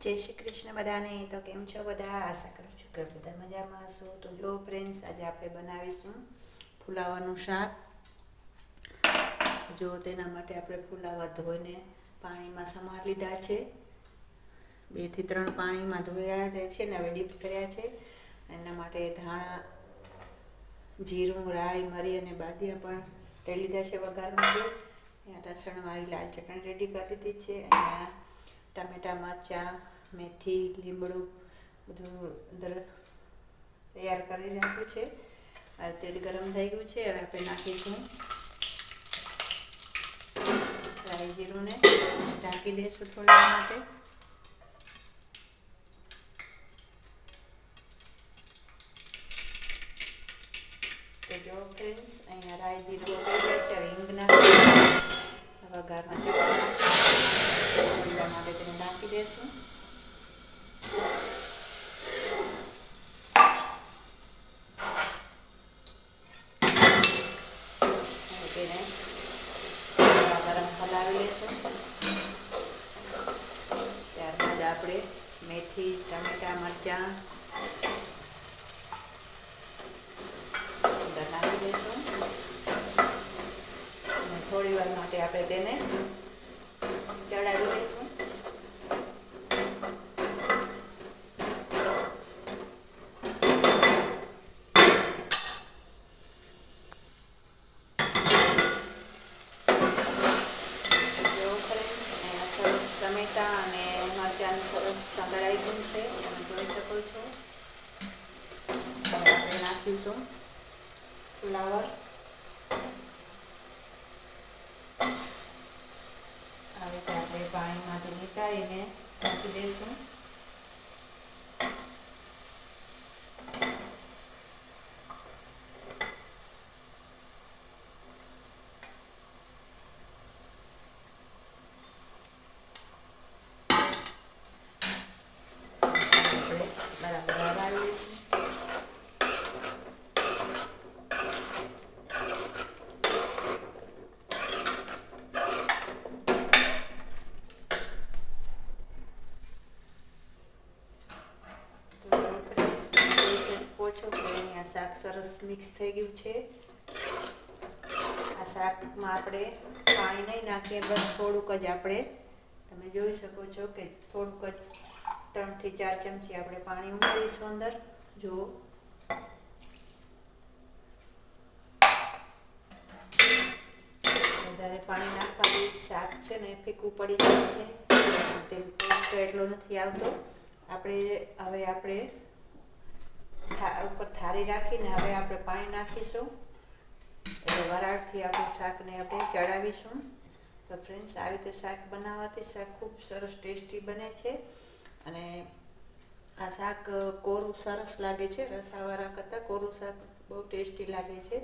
જય શ્રી કૃષ્ણ બધાને. તો કેમ છો બધા? આશા કરું છું કે બધા મજામાં હશો. તો જો ફ્રેન્ડ્સ આજે આપણે બનાવીશું ફુલાવાનું શાક. જો તેના માટે આપણે ફુલાવા ધોઈને પાણીમાં સમાર લીધા છે. બેથી ત્રણ પાણીમાં ધોયા છે ને હવે ડીપ કર્યા છે. એના માટે ધાણા, જીરું, રાઈ, મરી અને બાદિયા પણ લઈ લીધા છે વઘાર માટે અહીંયા લસણવાળી લાલ ચટણી રેડી કરી દીધી છે. અહીંયા ટામેટા મરચાં, મેથી લીમડું બધું અંદર તૈયાર કરી રાખ્યું છે. તેલ ગરમ થઈ ગયું છે. હવે આપણે નાખીશું રાઈ જીરુંને. ઢાંકી દઈશું થોડા માટે. તો જો અહીંયા રાઈ જીરું છે, હવે એટલા માટે તેને નાખી દઈશું હવે તેને થોડા ગરમ હલાવી લઈશું ત્યારબાદ આપણે મેથી, ટમેટા, મરચાં બનાવી લેશું અને થોડી વાર માટે આપણે તેને ચડાવી દઈશું જો friends, અહીંયા સરસ ટમેટા અને મરચાંનું સરસ સંકળાઈ ગયું છે તમે જોઈ શકો છો. આપણે નાખીશું ફ્લાવર આવી રીતે આપણે પાણીમાંથી નીકાળીને નાખી દઈશું આપણે બરાબર હલાવી લઈશું તો friends, તમે જોઈ શકો છો કે અહીંયા શાક સરસ મિક્સ થઈ ગયું છે. આ શાકમાં આપણે પાણી નહીં નાખીએ, બસ થોડુંક જ આપણે. તમે જોઈ શકો છો કે થોડુંક જ ત્રણથી ચાર ચમચી આપણે પાણી ઉમેરીશું અંદર. જો વધારે પાણી નાખવાથી શાક છે ને ફીકું પડી જાય છે. તેમ એટલો નથી આવતો. આપણે, હવે આપણે થાળી રાખીને હવે આપણે પાણી નાખીશું. એટલે વરાળથી આપણું શાકને આપણે ચડાવીશું. તો ફ્રેન્ડ્સ આવી રીતે શાક બનાવવાથી શાક ખૂબ સરસ ટેસ્ટી બને છે. અને આ શાક કોરું સરસ લાગે છે, રસાવાળા કરતાં કોરું શાક બહુ ટેસ્ટી લાગે છે.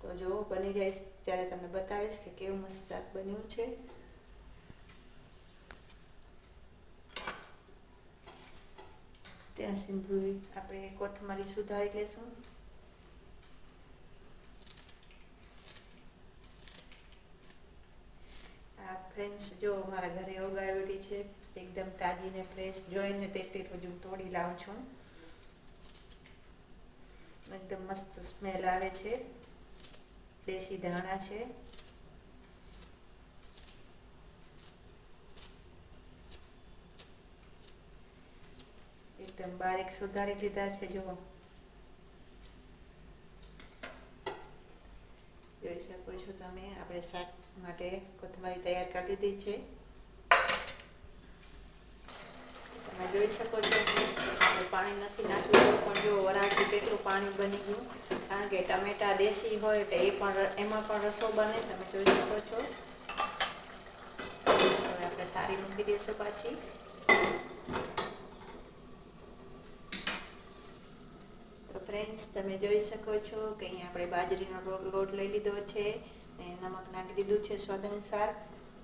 તો જો બની જાય ત્યારે તમને બતાવીશ કે કેવું મસ્ત શાક બન્યું છે. ત્યાં સુધી આપણે કોથમરી સુધારી લેશું આ ફ્રેન્ડ્સ જો મારા ઘરે ઉગાવેલી છે એકદમ તાજી ને ફ્રેશ જોઈને તેટલી રોજ હું તોડી લાવું છું એકદમ મસ્ત સ્મેલ આવે છે દેશી ધાણા છે એકદમ બારીક સુધારી લીધા છે જુઓ જોઈ શકો છો તમે આપણે શાક માટે કોથમરી તૈયાર કરી દીધી છે તમે જોઈ શકો છો પાણી નથી નાખ્યું પણ જો વરાળથી કેટલું પાણી બની ગયું કારણ કે ટમેટા દેશી હોય એટલે એ પણ એમાં પણ રસો બને તમે જોઈ શકો છો હવે આપણે થાળી મૂકી દઈશું પાછી ફ્રેન્ડ્સ તમે જોઈ શકો છો કે અહીંયા આપણે બાજરીનો લોટ લઈ લીધો છે નમક નાખી દીધું છે સ્વાદ અનુસાર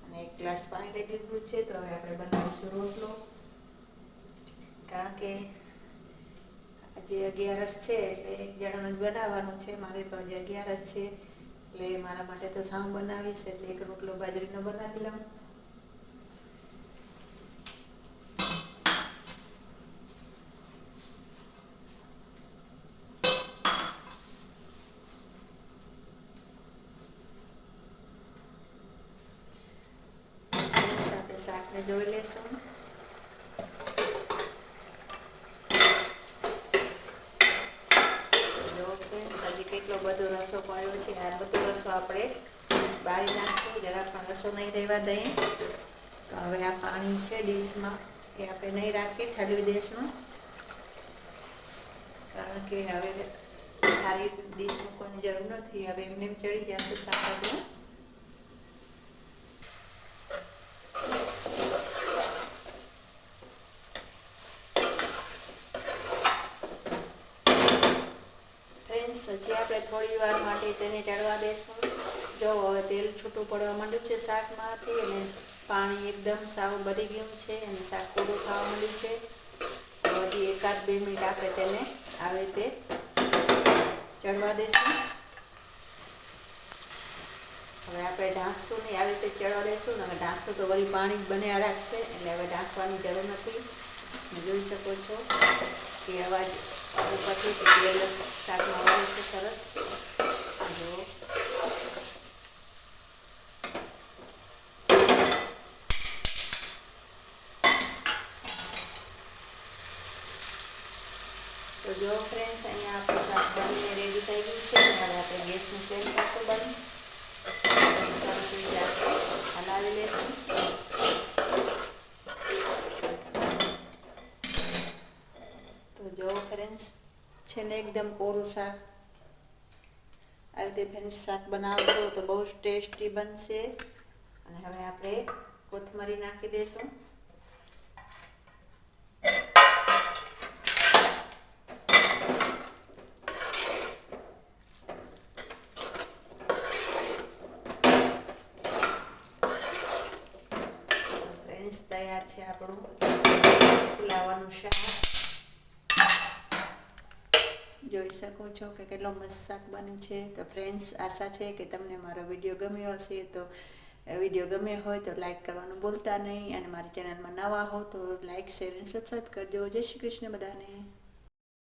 અને એક ગ્લાસ પાણી લઈ લીધું છે. તો હવે આપણે બનાવીશું રોટલો. કારણ કે આજે અગિયારસ છે એટલે એક જણાનું જ બનાવવાનું છે. મારે તો આજે અગિયારસ છે એટલે મારા માટે તો સાવ બનાવીશ એટલે એક રોટલો બાજરીનો બનાવી લઉં. શાકને જોઈ લેશું હજી કેટલો બધો રસો પડ્યો છે આ બધો રસો આપણે બારી નાખશું જરા પણ રસો નહીં રહેવા દઈએ તો હવે આ પાણી છે ડીશમાં એ આપણે નહીં રાખીએ ઠલવી દઈશું કારણ કે હવે સારી ડીશ મૂકવાની જરૂર નથી હવે એમને ચડી જશે શાક આપણું ફ્રેન્ડ્સ હજી આપણે થોડી વાર માટે તેને ચડવા દેશું. જો હવે તેલ છૂટું પડવા માંડ્યું છે શાકમાંથી અને પાણી એકદમ સાવ બળી ગયું છે અને શાક કોરું ખાવા માંડ્યું છે હજી એકાદ બે મિનિટ આપણે તેને આવી રીતે ચડવા દેશું. હવે આપણે ઢાંકશું નહીં આવી રીતે ચડવા દેશું ને હવે ઢાંકશું તો વળી પાણી જ બન્યા રાખશે એટલે હવે ઢાંકવાની જરૂર નથી. જોઈ શકો છો કે અવાજ ઉપરથી કે શાક મળવાનું છે સરસ જો તો જો ફ્રેન્ડ્સ અહીંયા આપણું શાક બનીને રેડી થઈ ગયું છે. હવે આપણે ગેસની ફ્લેમ કરશું બંધ સરસ રીતે આપણે હલાવી લઈશું તો જો ફ્રેન્ડ્સ છે ને એકદમ કોરું શાક. આવી રીતે ફેન્સ શાક બનાવશો તો બહુ જ ટેસ્ટી બનશે. અને હવે આપણે કોથમરી નાખી દઈશું તૈયાર છે આપણું. ફુલાવાનું શાક. જોઈ શકો છો કે કેટલો મસ્ત બન્યું છે. તો ફ્રેન્ડ્સ આશા છે કે તમને મારો વીડિયો ગમ્યો હશે. તો વીડિયો ગમ્યો હોય તો લાઈક કરવાનું ભૂલતા નહીં અને મારી ચેનલમાં નવા હો તો લાઈક શેર અને સબસ્ક્રાઈબ કરજો. જય શ્રી કૃષ્ણ બધાને.